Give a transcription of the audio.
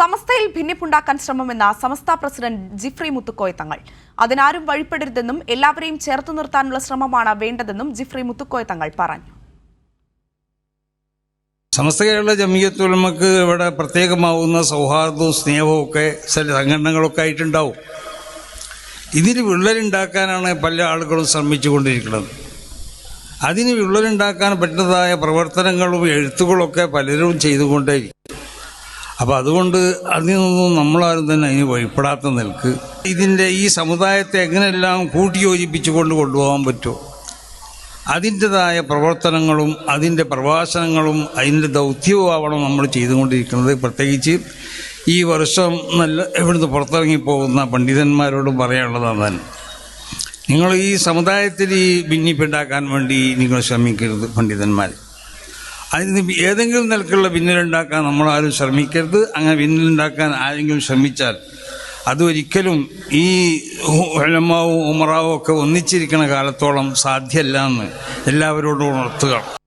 സമസ്തയിൽ ഭിന്നിപ്പുണ്ടാക്കാൻ ശ്രമമെന്ന സമസ്ത പ്രസിഡന്റ് ജിഫ്രി മുത്തുക്കോയ തങ്ങൾ. അതിനാരും വഴിപ്പെടരുതെന്നും എല്ലാവരെയും ചേർത്തു നിർത്താനുള്ള ശ്രമമാണ് വേണ്ടതെന്നും ജിഫ്രി മുത്തുക്കോയ തങ്ങൾ പറഞ്ഞു. സമസ്ത കേരള ജമീയത്തുൽമക്ക് ഇവിടെ പ്രത്യേകമാവുന്ന സൗഹാർദ്ദവും സ്നേഹവും ഒക്കെ സംഘടനകളൊക്കെ ആയിട്ടുണ്ടാവും. ഇതിന് വിള്ളലുണ്ടാക്കാനാണ് പല ആളുകളും ശ്രമിച്ചുകൊണ്ടിരിക്കുന്നത്. അതിന് വിള്ളലുണ്ടാക്കാൻ പറ്റുന്നതായ പ്രവർത്തനങ്ങളും എഴുത്തുകളൊക്കെ പലരും ചെയ്തുകൊണ്ടേയിരിക്കും. അപ്പോൾ അതുകൊണ്ട് അതിൽ നിന്നും നമ്മളാരും തന്നെ അതിന് വഴിപ്പെടാത്ത നിൽക്ക്. ഇതിന്റെ ഈ സമുദായത്തെ എങ്ങനെയെല്ലാം കൂട്ടിയോജിപ്പിച്ചുകൊണ്ട് കൊണ്ടുപോകാൻ പറ്റുമോ? അതിന്റെതായ പ്രവർത്തനങ്ങളും അതിന്റെ പ്രഭാഷണങ്ങളും അതിന്റെ ദൗത്യവുമാവണം നമ്മൾ ചെയ്തുകൊണ്ടിരിക്കുന്നത്. പ്രത്യേകിച്ച് ഈ വർഷം നല്ല ഇവിടുന്ന് പുറത്തിറങ്ങി പോകുന്ന പണ്ഡിതന്മാരോടും പറയാനുള്ളതാണ് തന്നെ നിങ്ങൾ ഈ സമുദായത്തിൽ ഈ ഭിന്നിപ്പുണ്ടാക്കാൻ വേണ്ടി നിങ്ങൾ ശ്രമിക്കരുത് പണ്ഡിതന്മാർ. അതിന് ഏതെങ്കിലും നിലക്കുള്ള ഭിന്നലുണ്ടാക്കാൻ നമ്മളാരും ശ്രമിക്കരുത്. അങ്ങനെ ഭിന്നലുണ്ടാക്കാൻ ആരെങ്കിലും ശ്രമിച്ചാൽ അതൊരിക്കലും ഈ ഉലമാവും ഉമറാവും ഒക്കെ ഒന്നിച്ചിരിക്കുന്ന കാലത്തോളം സാധ്യമല്ല എന്ന് എല്ലാവരോടും ഉണർത്തുക.